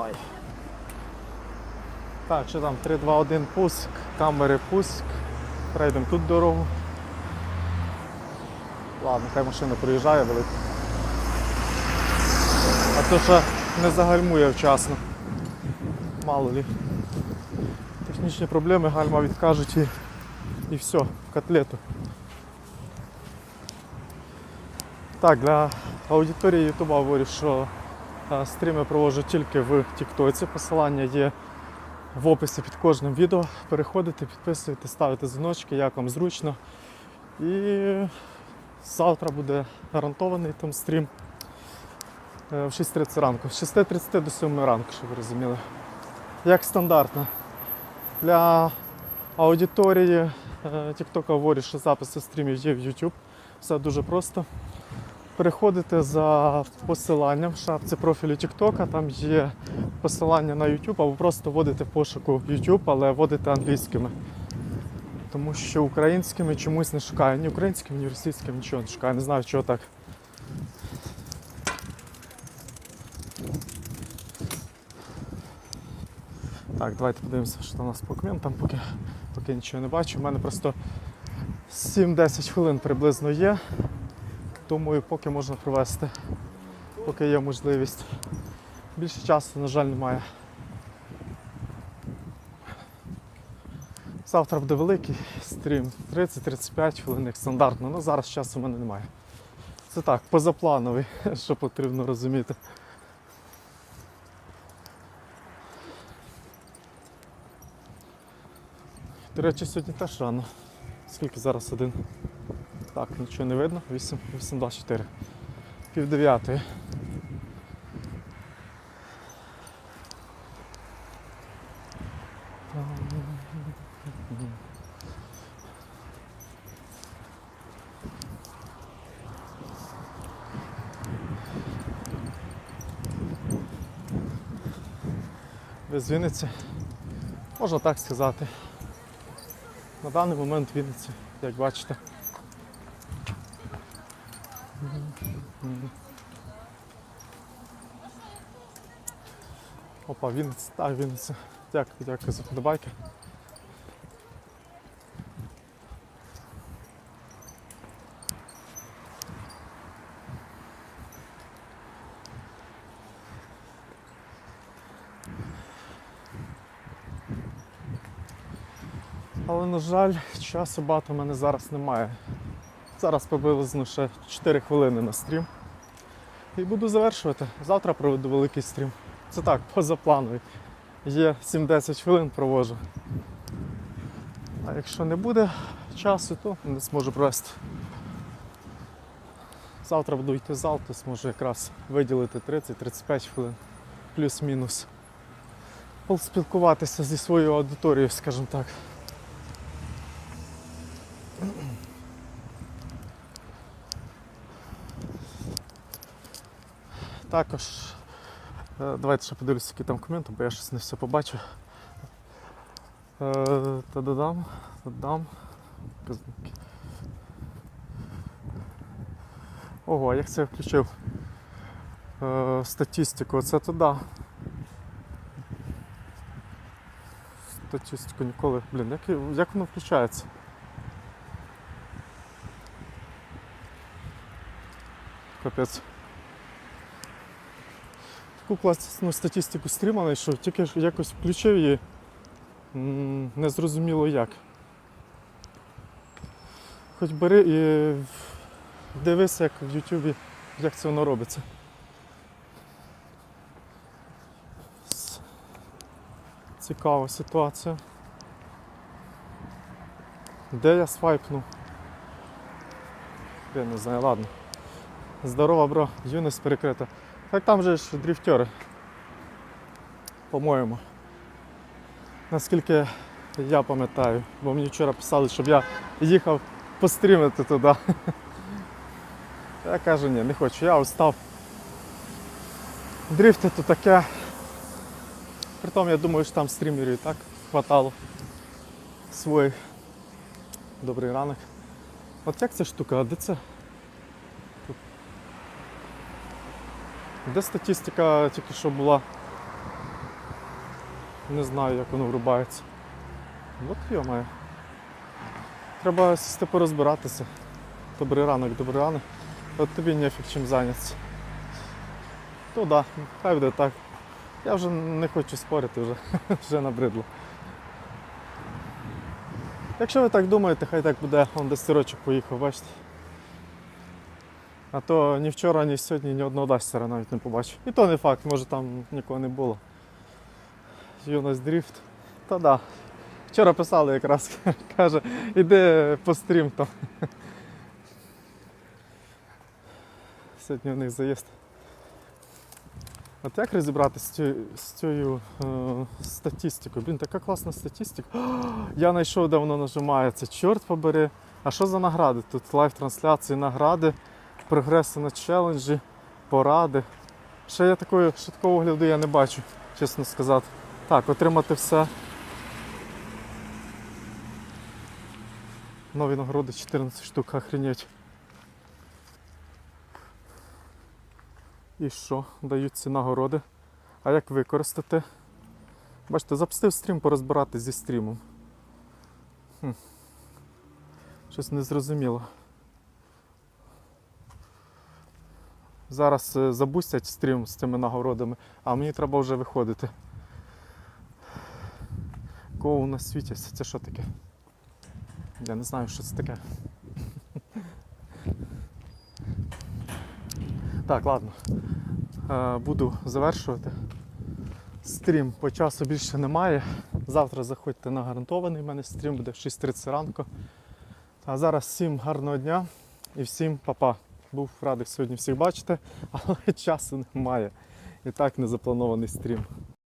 Ой. Так, що там 3, 2, 1 пуск, камери пуск. Пройдемо тут дорогу. Ладно, хай машина проїжджає велика. А то що не загальмує вчасно. Мало лі. Технічні проблеми, гальма відкажуть і, і все, в котлету. Так, для аудиторії Ютуба говорю, що стріми проводжу тільки в Тіктоці. Посилання є в описі під кожним відео. Переходите, підписуєте, ставите дзвіночки, як вам зручно. І завтра буде гарантований там стрім е, в 6.30 ранку. З 6.30 до 7 ранку, щоб ви розуміли. Як стандартно. Для аудиторії е, TikTok говорю, що записи стрімів є в YouTube. Все дуже просто. Переходите за посиланням в шапці профілю TikTok, там є посилання на YouTube, або просто вводите в пошуку YouTube, але вводите англійськими. Тому що українськими чомусь не шукаю. Ні українськими, ні російськими нічого не шукаю. Не знаю, чого так. Так, давайте подивимося, що там у нас по коментам, поки, поки нічого не бачу. У мене просто 7-10 хвилин приблизно є. Думаю, поки можна провести, поки є можливість. Більше часу, на жаль, немає. Завтра буде великий стрім, 30-35 хвилин, як стандартно, але зараз часу в мене немає. Це так, позаплановий, що потрібно розуміти. До речі, сьогодні теж рано. Скільки зараз один? Так, нічого не видно. 8, 8, 2, 4. Пів дев'ятої. Без Вінниці. Можна так сказати. На даний момент Вінниці, як бачите. Опа, Вінниця, так, Вінниця. Дякую, дякую за подобайки. Але, на жаль, часу багато в мене зараз немає. Зараз приблизно ще 4 хвилини на стрім. І буду завершувати. Завтра проведу великий стрім. Це так, позаплановий. Є 7-10 хвилин проводжу. А якщо не буде часу, то не зможу провести. Завтра буду йти в зал, то зможу якраз виділити 30-35 хвилин, плюс-мінус. Поспілкуватися зі своєю аудиторією, скажімо так. Також е, давайте ще подивлюся, які там коменти, бо я щось не все побачив. Е, Та-дадам, та-дам. Ого, а як це я включив? Е, Статистику, це то да. Статистику ніколи. Блін, як, як воно включається? Капець. Таку класну статистику стріма знайшов, тільки якось включив її. м, Не зрозуміло як. Хоч бери і дивись, як в Ютубі, як це воно робиться. Цікава ситуація. Де я свайпну? Я не знаю, ладно. Здорово, бро, юність перекрита. Так там же ж дрифтери. По-моєму. Наскільки я пам'ятаю, бо мені вчора писали, щоб я їхав пострімити туди. Я кажу, ні, не хочу, я устав. Дрифти то таке. Притом я думаю, що там стрімерів і так хватало своїх. Добрий ранок. От як ця штука, а де це? Де статистика тільки що була? Не знаю, як воно врубається. От йомає. Треба сісти порозбиратися. Добрий ранок, добрий ранок. От тобі нефіг чим зайнятися. Ну так, да, хай буде так. Я вже не хочу спорити, вже, вже набридло. Якщо ви так думаєте, хай так буде, он десь сирочок поїхав, бачите. А то ні вчора, ні сьогодні ні одного дастера навіть не побачив. І то не факт, може там нікого не було. Юность дріфт. Та да. Вчора писали якраз, каже, іди по стрім там. Сьогодні у них заїзд. От як розібратися з цією, е, статистикою? Блін, така класна статистика. Я знайшов, де воно нажимається. Чорт побери. А що за награди? Тут лайв-трансляції, награди, прогреси на челенджі, поради. Ще я такої, ще такого огляду я не бачу, чесно сказати. Так, отримати все. Нові нагороди 14 штук, охренеть. І що? Дають ці нагороди. А як використати? Бачите, запустив стрім порозбирати зі стрімом. Хм. Щось незрозуміло. Зараз е, забустять стрім з цими нагородами, а мені треба вже виходити. Кого у нас світяться? Це що таке? Я не знаю, що це таке. Так, ладно. Е, Буду завершувати. Стрім по часу більше немає. Завтра заходьте на гарантований. У мене стрім буде в 6.30 ранку. А зараз всім гарного дня і всім па-па. Був радий сьогодні всіх бачити, але часу немає. І так незапланований стрім.